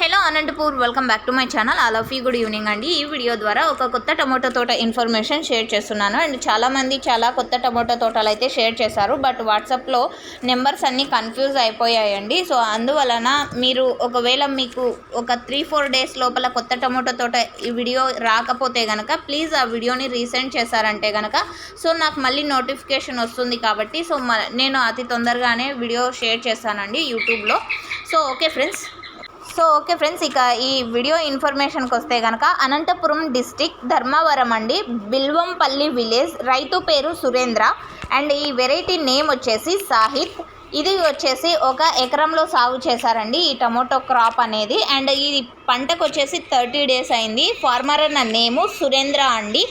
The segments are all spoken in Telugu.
Hello Anantapur welcome back to my channel all of you good evening అండి. ఈ వీడియో ద్వారా ఒక కొత్త టమోటో తోట ఇన్ఫర్మేషన్ షేర్ చేస్తున్నాను. అండ్ చాలామంది చాలా కొత్త టమోటో తోటలు అయితే షేర్ చేశారు. బట్ వాట్సాప్లో నెంబర్స్ అన్నీ కన్ఫ్యూజ్ అయిపోయాయండి. సో అందువలన మీరు ఒకవేళ మీకు ఒక త్రీ ఫోర్ డేస్ లోపల కొత్త టమోటో తోట ఈ వీడియో రాకపోతే కనుక ప్లీజ్ ఆ వీడియోని రీసెండ్ చేశారంటే కనుక సో నాకు మళ్ళీ నోటిఫికేషన్ వస్తుంది కాబట్టి సో నేను అతి తొందరగానే వీడియో షేర్ చేస్తానండి యూట్యూబ్లో so okay friends so okay friends ఇక ఈ వీడియో ఇన్ఫర్మేషన్కి వస్తే కనుక అనంతపురం డిస్టిక్ ధర్మవరం అండి. బిల్వంపల్లి విలేజ్ రైతు పేరు సురేంద్ర. అండ్ ఈ వెరైటీ నేమ్ వచ్చేసి సాహిత్. ఇది వచ్చేసి ఒక ఎకరంలో సాగు చేశారండి ఈ టమోటో క్రాప్ అనేది. అండ్ ఈ పంటకు వచ్చేసి థర్టీ డేస్ అయింది. ఫార్మర్ అన్న నేము సురేంద్ర అండి.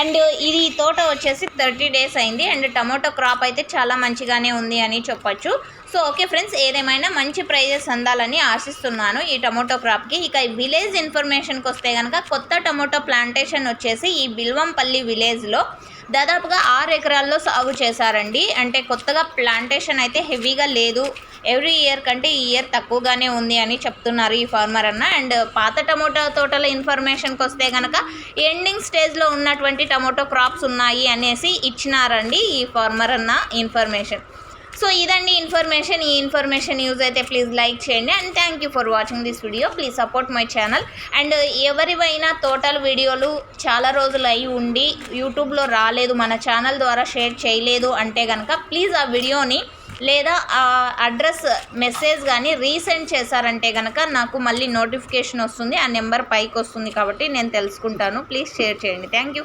అండ్ ఇది తోట వచ్చేసి థర్టీ డేస్ అయింది. అండ్ టమోటో క్రాప్ అయితే చాలా మంచిగానే ఉంది అని చెప్పొచ్చు. సో ఓకే ఫ్రెండ్స్ ఏదేమైనా మంచి ప్రైజెస్ అందాలని ఆశిస్తున్నాను ఈ టమోటో క్రాప్కి. ఇక విలేజ్ ఇన్ఫర్మేషన్కి వస్తే కనుక కొత్త టమోటో ప్లాంటేషన్ వచ్చేసి ఈ బిల్వంపల్లి విలేజ్లో దాదాపుగా ఆరు ఎకరాల్లో సాగు చేశారండి. అంటే కొత్తగా ప్లాంటేషన్ అయితే హెవీగా లేదు. ఎవ్రీ ఇయర్ కంటే ఈ ఇయర్ తక్కువగానే ఉంది అని చెప్తున్నారు ఈ ఫార్మర్ అన్న. అండ్ పాత టమోటో తోటల ఇన్ఫర్మేషన్కి వస్తే కనుక ఎండింగ్ స్టేజ్లో ఉన్నటువంటి టమోటో క్రాప్స్ ఉన్నాయి అనేసి ఇచ్చినారండి ఈ ఫార్మర్ అన్న ఇన్ఫర్మేషన్ సో ఇదండి ఇన్ఫర్మేషన్. ఈ ఇన్ఫర్మేషన్ యూజ్ అయితే ప్లీజ్ లైక్ చేయండి and thank you for watching this video. Please support my channel. And ఎవరివైనా తోటల వీడియోలు చాలా రోజులు అయి ఉండి యూట్యూబ్లో రాలేదు మన ఛానల్ ద్వారా షేర్ చేయలేదు అంటే కనుక ప్లీజ్ ఆ వీడియోని లేదా ఆ అడ్రస్ మెసేజ్ కానీ రీసెండ్ చేశారంటే కనుక నాకు మళ్ళీ నోటిఫికేషన్ వస్తుంది ఆ నెంబర్ పైకి వస్తుంది కాబట్టి నేను తెలుసుకుంటాను. ప్లీజ్ షేర్ చేయండి. Thank you.